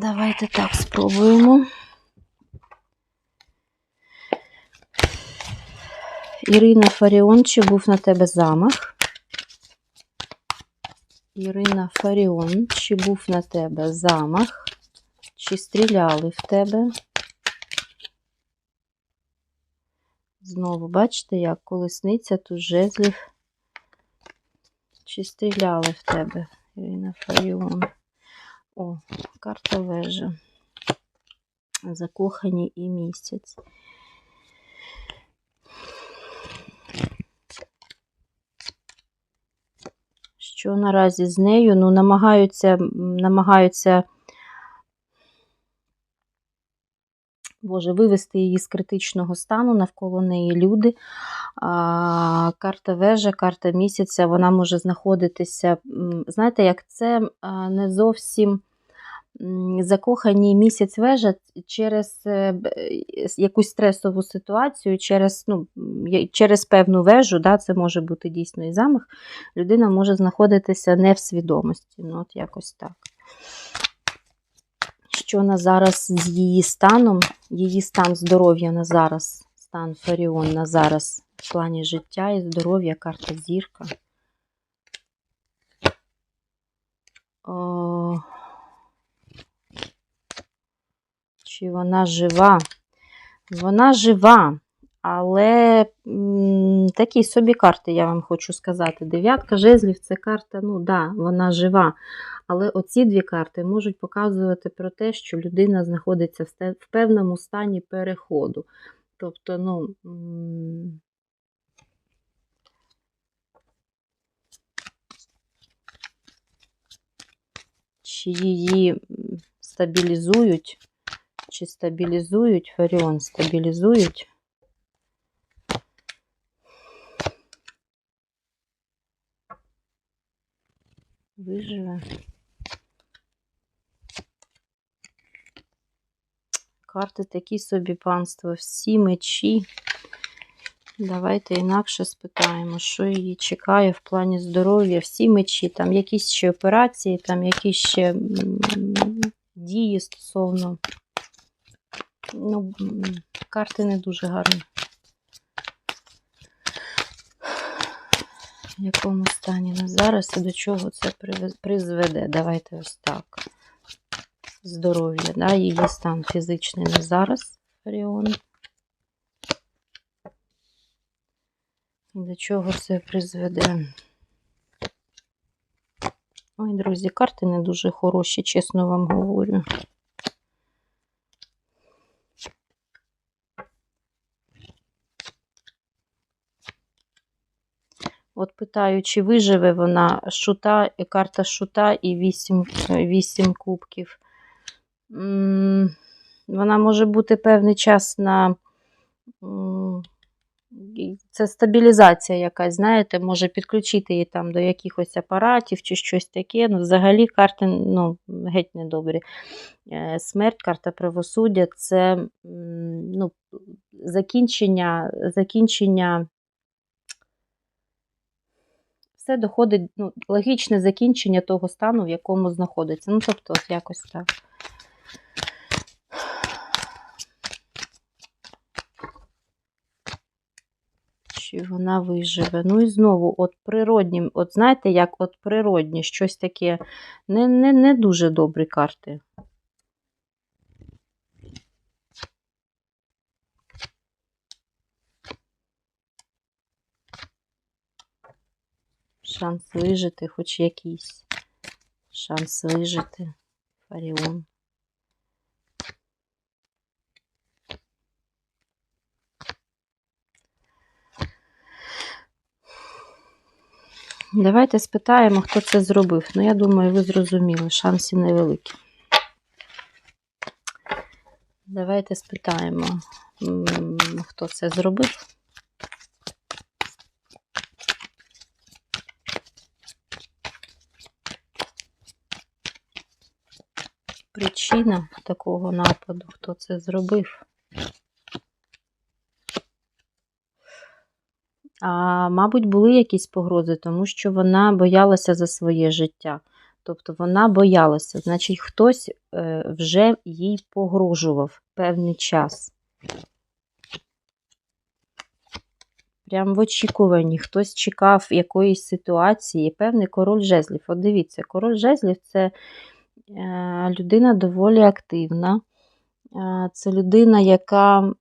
Давайте так спробуємо. Ірина Фаріон, чи був на тебе замах? Ірина Фаріон, чи був на тебе замах? Чи стріляли в тебе? Знову, бачите, як колесниця тут жезлів. Чи стріляли в тебе, Ірина Фаріон? О, карта вежа. Закохані і місяць. Що наразі з нею? Ну, намагаються, намагаються, Боже, вивести її з критичного стану, навколо неї люди. А, карта вежа, карта місяця, вона може знаходитися, знаєте, як це не зовсім закохані місяць вежа через е, е, якусь стресову ситуацію, через, ну, через певну вежу, да, це може бути дійсно і замах, людина може знаходитися не в свідомості. Ну, от якось так. Що на зараз з її станом, її стан здоров'я на зараз, стан Фаріон на зараз в плані життя і здоров'я, карта зірка. Чи вона жива? Вона жива, але такі собі карти, я вам хочу сказати. Дев'ятка жезлів це карта, ну да, вона жива. Але оці дві карти можуть показувати про те, що людина знаходиться в певному стані переходу. Тобто, ну. Чи її стабілізують, чи стабілізують, Фаріон стабілізують. Виживе. Карти такі собі панство, всі мечі. Давайте інакше спитаємо, що її чекає в плані здоров'я, всі мечі, там якісь ще операції, там якісь ще дії стосовно. Ну, карти не дуже гарні. В якому стані на зараз і до чого це призведе? Давайте ось так. Здоров'я, да? її стан фізичний на зараз, Фаріон. І До чого це призведе? Ой, друзі, карти не дуже хороші, чесно вам говорю. От питаю, чи виживе вона шута, карта шута і 8, 8 кубків. Вона може бути певний час на. Це стабілізація якась, знаєте, може підключити її там до якихось апаратів чи щось таке. Ну, взагалі карти ну, геть недобрі. Е, Смерть, карта правосуддя це ну, закінчення, закінчення. Все доходить, ну, логічне закінчення того стану, в якому знаходиться. Ну, тобто, от якось так. Чи вона виживе? Ну і знову, от природні, от знаєте, як от природні, щось таке не, не, не дуже добрі карти. Шанс вижити, хоч якийсь. Шанс вижити. Фаріон. Давайте спитаємо, хто це зробив. Ну, я думаю, ви зрозуміли, шанси невеликі. Давайте спитаємо, хто це зробив. Причина такого нападу, хто це зробив. А, мабуть, були якісь погрози, тому що вона боялася за своє життя. Тобто вона боялася, значить, хтось е, вже їй погрожував певний час. Прям в очікуванні хтось чекав якоїсь ситуації, певний король жезлів. От дивіться, король жезлів це людина доволі активна. Е, це людина, яка.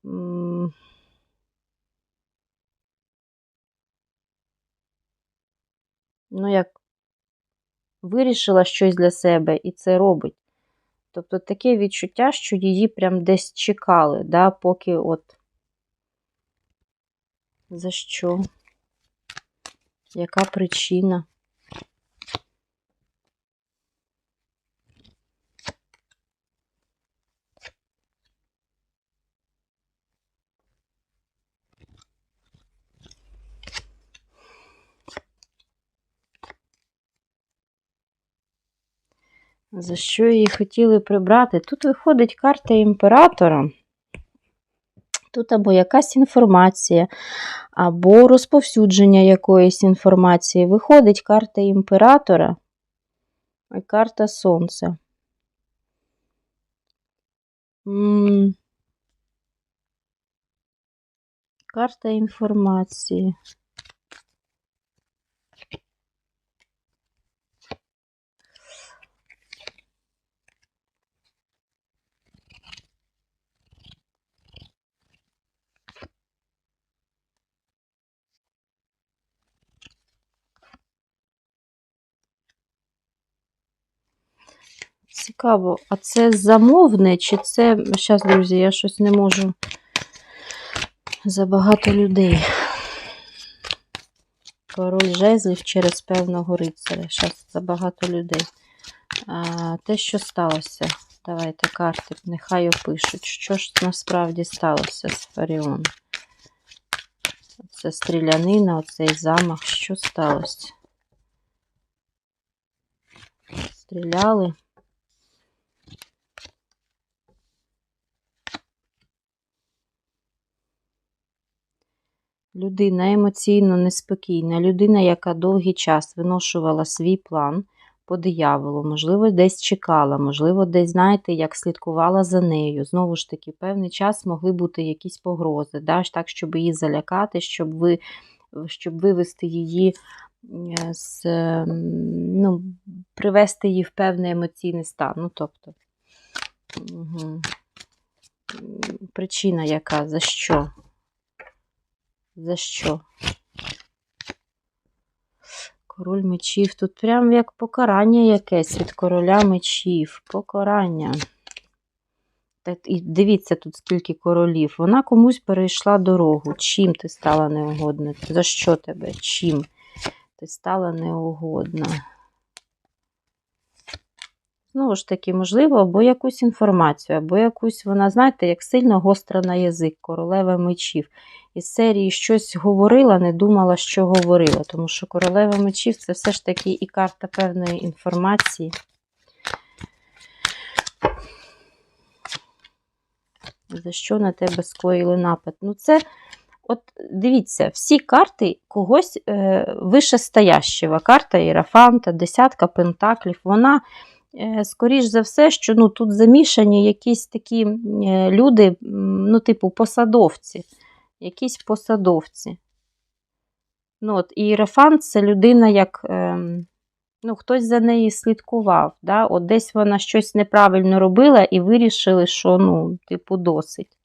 Ну, як вирішила щось для себе і це робить. Тобто таке відчуття, що її прям десь чекали, да, поки от. За що? Яка причина? За що її хотіли прибрати? Тут виходить карта імператора. Тут або якась інформація, або розповсюдження якоїсь інформації. Виходить карта імператора і карта сонця. Карта інформації. Цікаво, а це замовне, чи це. Зараз, друзі, я щось не можу. Забагато людей. Король жезлів через певного рицаря. Зараз забагато людей. А, Те, що сталося. Давайте карти, нехай опишуть. Що ж насправді сталося з Фаріон? Це стрілянина, оцей замах. Що сталося? Стріляли. Людина емоційно неспокійна, людина, яка довгий час виношувала свій план по дияволу, можливо, десь чекала, можливо, десь, знаєте, як слідкувала за нею. Знову ж таки, певний час могли бути якісь погрози, да, так, щоб її залякати, щоб ви, щоб вивести її е, з, ну, привести її в певний емоційний стан. Ну, тобто, угу. причина яка, за що? За що? Король мечів. Тут прям як покарання якесь від короля мечів. Покарання. І дивіться тут, скільки королів. Вона комусь перейшла дорогу. Чим ти стала неугодна? За що тебе? Чим ти стала неугодна? Знову ж таки, можливо, або якусь інформацію, або якусь, вона, знаєте, як сильно гостра на язик, королева мечів. Із серії щось говорила, не думала, що говорила. Тому що королева мечів це все ж таки і карта певної інформації. За що на тебе скоїли напад? Ну, це, от дивіться, всі карти когось е, вишестоящего. Карта Ірафанта, десятка пентаклів, вона. Е, скоріш за все, що ну, тут замішані якісь такі е, люди, ну, типу, посадовці. Якісь посадовці. Ну, от, І Єрофант це людина, як ем, ну, хтось за неї слідкував. Да? От Десь вона щось неправильно робила і вирішили, що, ну, типу, досить.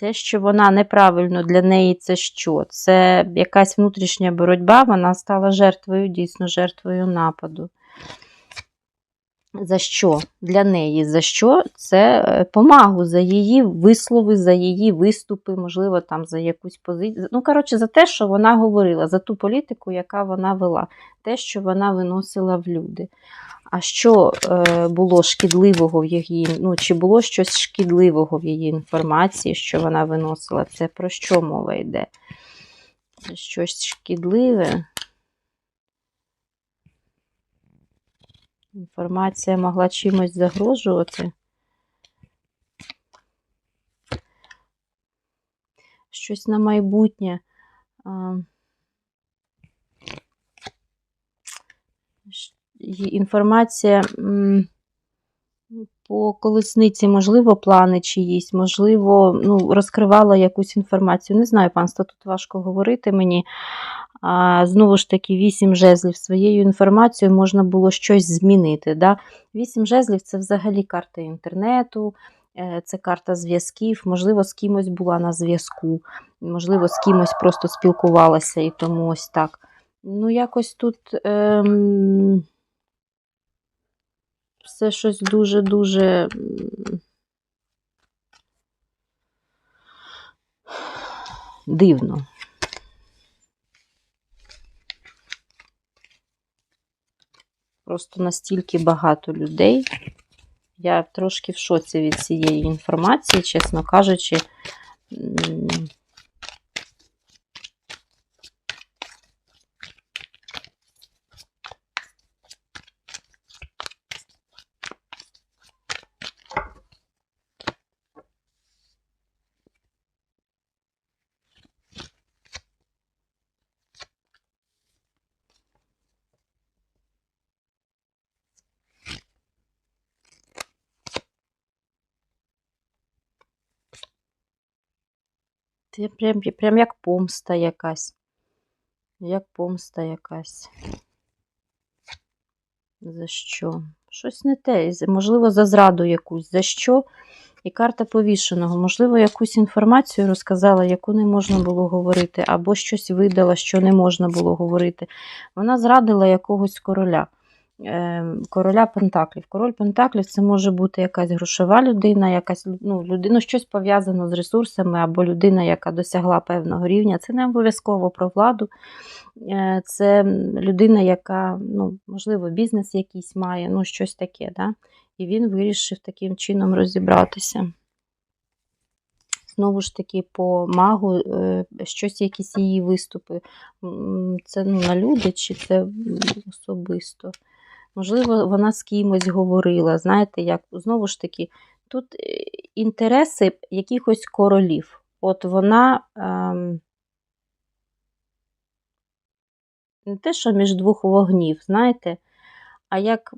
Те, що вона неправильно для неї, це що? Це якась внутрішня боротьба, вона стала жертвою, дійсно, жертвою нападу. За що? Для неї? За що? Це е, помагу, за її вислови, за її виступи, можливо, там за якусь позицію. Ну, коротше, за те, що вона говорила, за ту політику, яка вона вела, те, що вона виносила в люди. А що е, було шкідливого в її, ну, чи було щось шкідливого в її інформації, що вона виносила? Це про що мова йде? Щось шкідливе. Інформація могла чимось загрожувати. щось на майбутнє. Інформація по колесниці, можливо, плани чиїсь, можливо, ну, розкривала якусь інформацію. Не знаю, панство, тут важко говорити мені. А, знову ж таки, вісім жезлів своєю інформацією можна було щось змінити. Да? Вісім жезлів це взагалі карта інтернету, е, це карта зв'язків, можливо, з кимось була на зв'язку, можливо, з кимось просто спілкувалася і тому ось так. Ну, якось тут ем, все щось дуже-дуже. Дивно. Просто настільки багато людей. Я трошки в шоці від цієї інформації, чесно кажучи. Прям, прям як помста якась. Як помста якась. За що? Щось не те. Можливо, за зраду якусь. За що? І карта повішеного. Можливо, якусь інформацію розказала, яку не можна було говорити, або щось видала, що не можна було говорити. Вона зрадила якогось короля. Е, Короля Пентаклів. Король Пентаклів це може бути якась грошова людина, якась ну, людина, щось пов'язано з ресурсами, або людина, яка досягла певного рівня. Це не обов'язково про владу. Е, Це людина, яка, ну, можливо, бізнес якийсь має, ну, щось таке. Да? І він вирішив таким чином розібратися. Знову ж таки, по магу, е, щось, якісь її виступи. Це ну, на люди чи це особисто? Можливо, вона з кимось говорила. Знаєте, як знову ж таки, тут е, інтереси якихось королів. От вона ем, не те, що між двох вогнів, знаєте, а як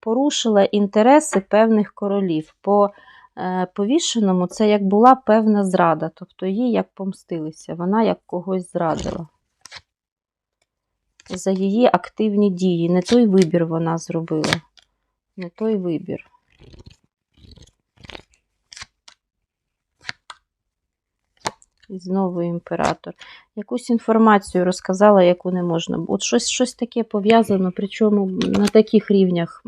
порушила інтереси певних королів. По е, повішеному це як була певна зрада, тобто їй як помстилися, вона як когось зрадила. За її активні дії. Не той вибір вона зробила. Не той вибір. І знову імператор. Якусь інформацію розказала, яку не можна. От щось, щось таке пов'язано, причому на таких рівнях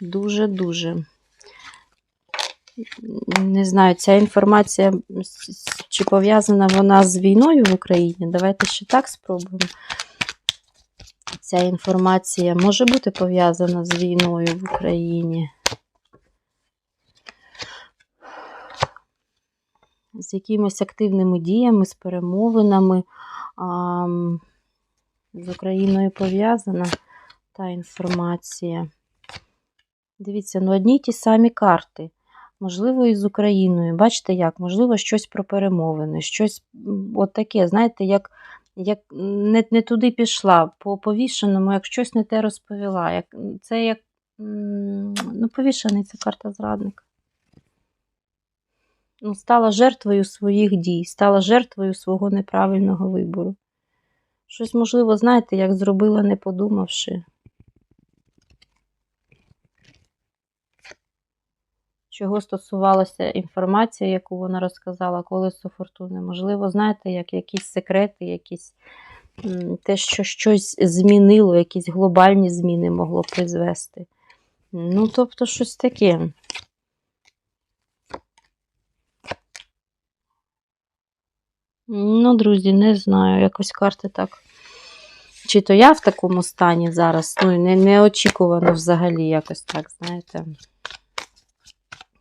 дуже-дуже. Не знаю, ця інформація чи пов'язана вона з війною в Україні. Давайте ще так спробуємо. Ця інформація може бути пов'язана з війною в Україні. З якимись активними діями, з перемовинами. А, з Україною пов'язана та інформація. Дивіться, ну одні й ті самі карти. Можливо, і з Україною. Бачите як? Можливо, щось про перемовини, щось от таке, знаєте, як, як не, не туди пішла, по повішеному, як щось не те розповіла. Як, це як ну, повішений це карта зрадника. Ну, стала жертвою своїх дій, стала жертвою свого неправильного вибору. Щось, можливо, знаєте, як зробила, не подумавши. Чого стосувалася інформація, яку вона розказала, колесо фортуни. Можливо, знаєте, як якісь секрети, якісь те, що щось змінило, якісь глобальні зміни могло призвести. Ну, тобто, щось таке. Ну, друзі, не знаю, якось карти так. Чи то я в такому стані зараз, ну, не, неочікувано взагалі якось так, знаєте.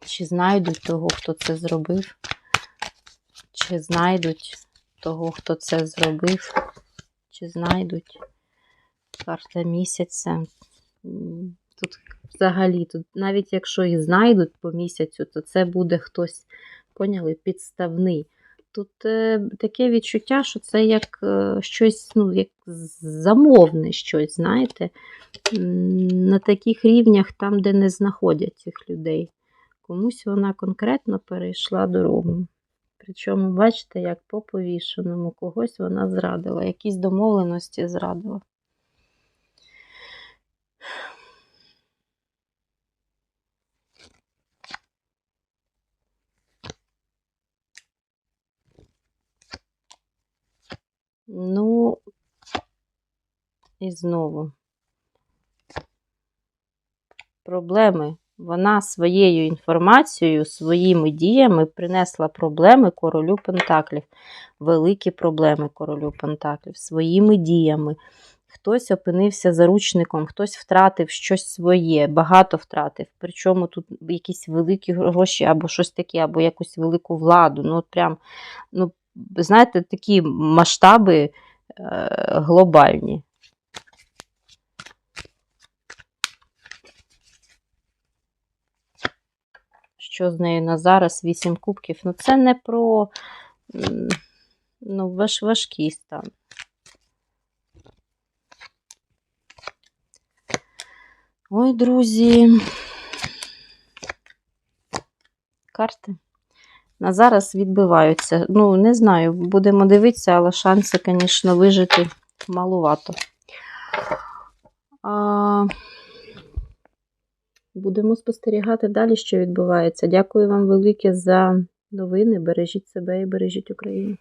Чи знайдуть того, хто це зробив? Чи знайдуть того, хто це зробив? Чи знайдуть карта місяця? Тут взагалі, тут, навіть якщо і знайдуть по місяцю, то це буде хтось, поняли, підставний. Тут е, таке відчуття, що це як е, щось, ну, як замовне щось, знаєте, на таких рівнях, там, де не знаходять цих людей. Комусь вона конкретно перейшла дорогу. Причому, бачите, як по повішеному, когось вона зрадила, якісь домовленості зрадила. Ну, і знову. Проблеми. Вона своєю інформацією, своїми діями принесла проблеми королю Пентаклів. Великі проблеми королю Пентаклів. Своїми діями. Хтось опинився заручником, хтось втратив щось своє, багато втратив. Причому тут якісь великі гроші, або щось таке, або якусь велику владу. Ну, от прям, ну, знаєте, такі масштаби е, глобальні. Що з нею на зараз? Вісім кубків. Ну, це не про ну, важ, важкий стан. Ой, друзі. Карти на зараз відбиваються. Ну, не знаю, будемо дивитися, але шанси, звісно, вижити малувато. А... Будемо спостерігати далі, що відбувається. Дякую вам велике за новини. Бережіть себе і бережіть Україну.